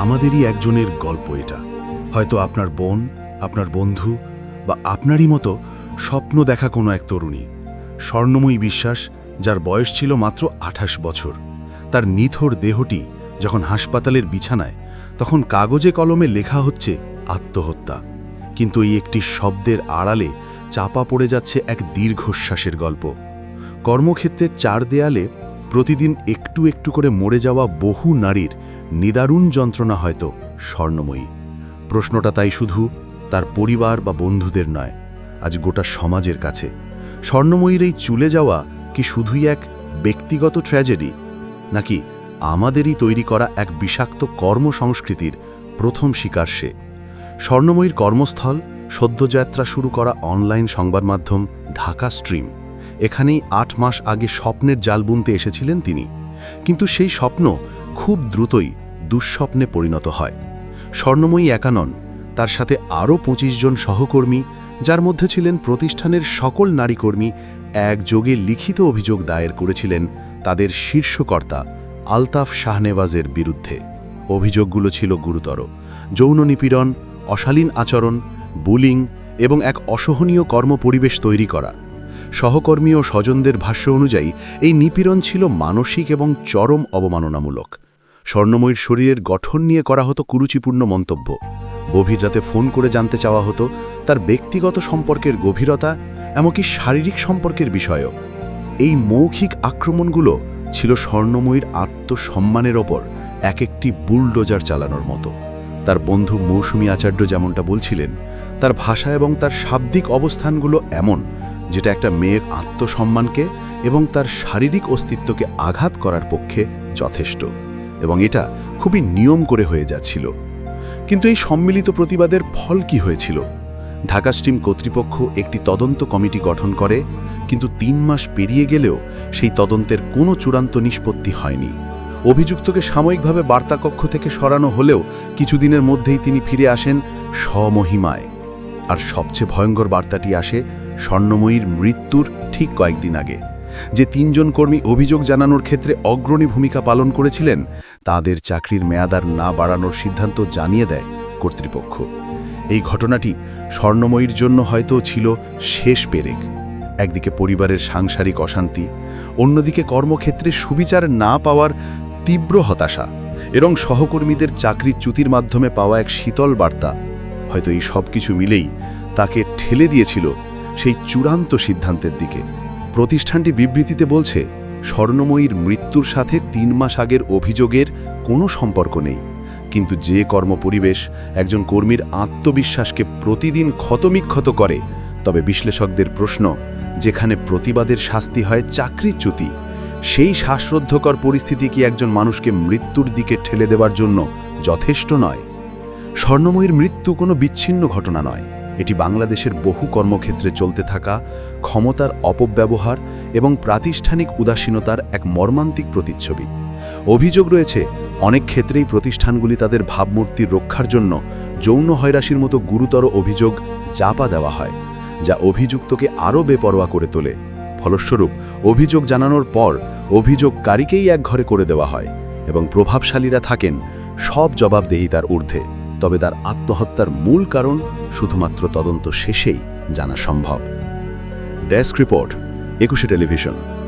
আমাদেরই একজনের গল্প এটা। হয়তো আপনার বোন, আপনার বন্ধু বা আপনারই মতো স্বপ্ন দেখা কোনো এক তরুণী। স্বর্ণময়ী বিশ্বাস, যার বয়স ছিল মাত্র আঠাশ বছর। তার নিথর দেহটি যখন হাসপাতালের বিছানায়, তখন কাগজে কলমে লেখা হচ্ছে আত্মহত্যা। কিন্তু এই একটি শব্দের আড়ালে চাপা পড়ে যাচ্ছে এক দীর্ঘশ্বাসের গল্প। কর্মক্ষেত্রের চার দেয়ালে প্রতিদিন একটু একটু করে মরে যাওয়া বহু নারীর নিদারুণ যন্ত্রণা হয়তো স্বর্ণময়ী। প্রশ্নটা তাই শুধু তার পরিবার বা বন্ধুদের নয়, আজ গোটা সমাজের কাছে। স্বর্ণময়ীর এই চুলে যাওয়া কি শুধুই এক ব্যক্তিগত ট্র্যাজেডি নাকি আমাদেরই তৈরি করা এক বিষাক্ত কর্মসংস্কৃতির প্রথম শিকার সে? স্বর্ণময়ীর কর্মস্থল সদ্যযাত্রা শুরু করা অনলাইন সংবাদ মাধ্যম ঢাকা স্ট্রিম এখানেই আট মাস আগে স্বপ্নের জাল বুনতে এসেছিলেন তিনি। কিন্তু সেই স্বপ্ন খুব দ্রুতই দুঃস্বপ্নে পরিণত হয়। স্বর্ণময়ী একানন তার সাথে আরও পঁচিশ জন সহকর্মী, যার মধ্যে ছিলেন প্রতিষ্ঠানের সকল নারীকর্মী একযোগে লিখিত অভিযোগ দায়ের করেছিলেন তাদের শীর্ষকর্তা আলতাফ শাহনেওয়াজের বিরুদ্ধে। অভিযোগগুলো ছিল গুরুতর। যৌন নিপীড়ন, অশালীন আচরণ, বুলিং এবং এক অসহনীয় কর্মপরিবেশ তৈরি করা। সহকর্মী ও স্বজনদের ভাষ্য অনুযায়ী, এই নিপীড়ন ছিল মানসিক এবং চরম অবমাননামূলক। স্বর্ণময়ীর শরীরের গঠন নিয়ে করা হতো কুরুচিপূর্ণ মন্তব্য। গভীর রাতে ফোন করে জানতে চাওয়া হতো, তার ব্যক্তিগত সম্পর্কের গভীরতা, এমনকি শারীরিক সম্পর্কের বিষয়ও। এই মৌখিক আক্রমণগুলো ছিল স্বর্ণময়ীর আত্মসম্মানের ওপর এক একটি বুলডোজার চালানোর মতো। তার বন্ধু মৌসুমী আচার্য যেমনটা বলছিলেন, তার ভাষা এবং তার শাব্দিক অবস্থানগুলো এমন যেটা একটা মেয়ের আত্মসম্মানকে এবং তার শারীরিক অস্তিত্বকে আঘাত করার পক্ষে যথেষ্ট এবং এটা খুবই নিয়ম করে হয়ে যাচ্ছিল। কিন্তু এই সম্মিলিত প্রতিবাদের ফল কি হয়েছিল? ঢাকা স্ট্রিম কর্তৃপক্ষ একটি তদন্ত কমিটি গঠন করে, কিন্তু তিন মাস পেরিয়ে গেলেও সেই তদন্তের কোনো চূড়ান্ত নিষ্পত্তি হয়নি। অভিযুক্তকে সাময়িকভাবে বার্তাকক্ষ থেকে সরানো হলেও কিছুদিনের মধ্যেই তিনি ফিরে আসেন স্বমহিমায়। আর সবচেয়ে ভয়ঙ্কর বার্তাটি আসে স্বর্ণময়ীর মৃত্যুর ঠিক কয়েকদিন আগে। যে তিনজন কর্মী অভিযোগ জানানোর ক্ষেত্রে অগ্রণী ভূমিকা পালন করেছিলেন, তাদের চাকরির মেয়াদার না বাড়ানোর সিদ্ধান্ত জানিয়ে দেয় কর্তৃপক্ষ। এই ঘটনাটি স্বর্ণময়ীর জন্য হয়তো ছিল শেষ পেরেক। একদিকে পরিবারের সাংসারিক অশান্তি, অন্যদিকে কর্মক্ষেত্রে সুবিচার না পাওয়ার তীব্র হতাশা, এবং সহকর্মীদের চাকরির চ্যুতির মাধ্যমে পাওয়া এক শীতল বার্তা। হয়তো এই সব কিছু মিলেই তাকে ঠেলে দিয়েছিল সেই চূড়ান্ত সিদ্ধান্তের দিকে। প্রতিষ্ঠানটি বিবৃতিতে বলছে, স্বর্ণময়ীর মৃত্যুর সাথে তিন মাস আগের অভিযোগের কোনো সম্পর্ক নেই। কিন্তু যে কর্মপরিবেশ একজন কর্মীর আত্মবিশ্বাসকে প্রতিদিন ক্ষতবিক্ষত করে, তবে বিশ্লেষকদের প্রশ্ন, যেখানে প্রতিবাদের শাস্তি হয় চাকরিচ্যুতি সেই শ্বাসরুদ্ধকর পরিস্থিতি কি একজন মানুষকে মৃত্যুর দিকে ঠেলে দেওয়ার জন্য যথেষ্ট নয়? স্বর্ণময়ীর মৃত্যু কোনো বিচ্ছিন্ন ঘটনা নয়। এটি বাংলাদেশের বহু কর্মক্ষেত্রে চলতে থাকা, ক্ষমতার অপব্যবহার এবং প্রাতিষ্ঠানিক উদাসীনতার এক মর্মান্তিক প্রতিচ্ছবি। অভিযোগ রয়েছে, অনেক ক্ষেত্রেই প্রতিষ্ঠানগুলি তাদের ভাবমূর্তির রক্ষার জন্য যৌন হয়রাসির মতো গুরুতর অভিযোগ চাপা দেওয়া হয়, যা অভিযুক্তকে আরও বেপরোয়া করে তোলে। ফলস্বরূপ, অভিযোগ জানানোর পর অভিযোগকারীকেই এক ঘরে করে দেওয়া হয় এবং প্রভাবশালীরা থাকেন সব জবাবদেহিতার ঊর্ধ্বে। তবে তার আত্মহত্যার মূল কারণ শুধুমাত্র তদন্ত শেষেই জানা সম্ভব। Desk report Ekushey television.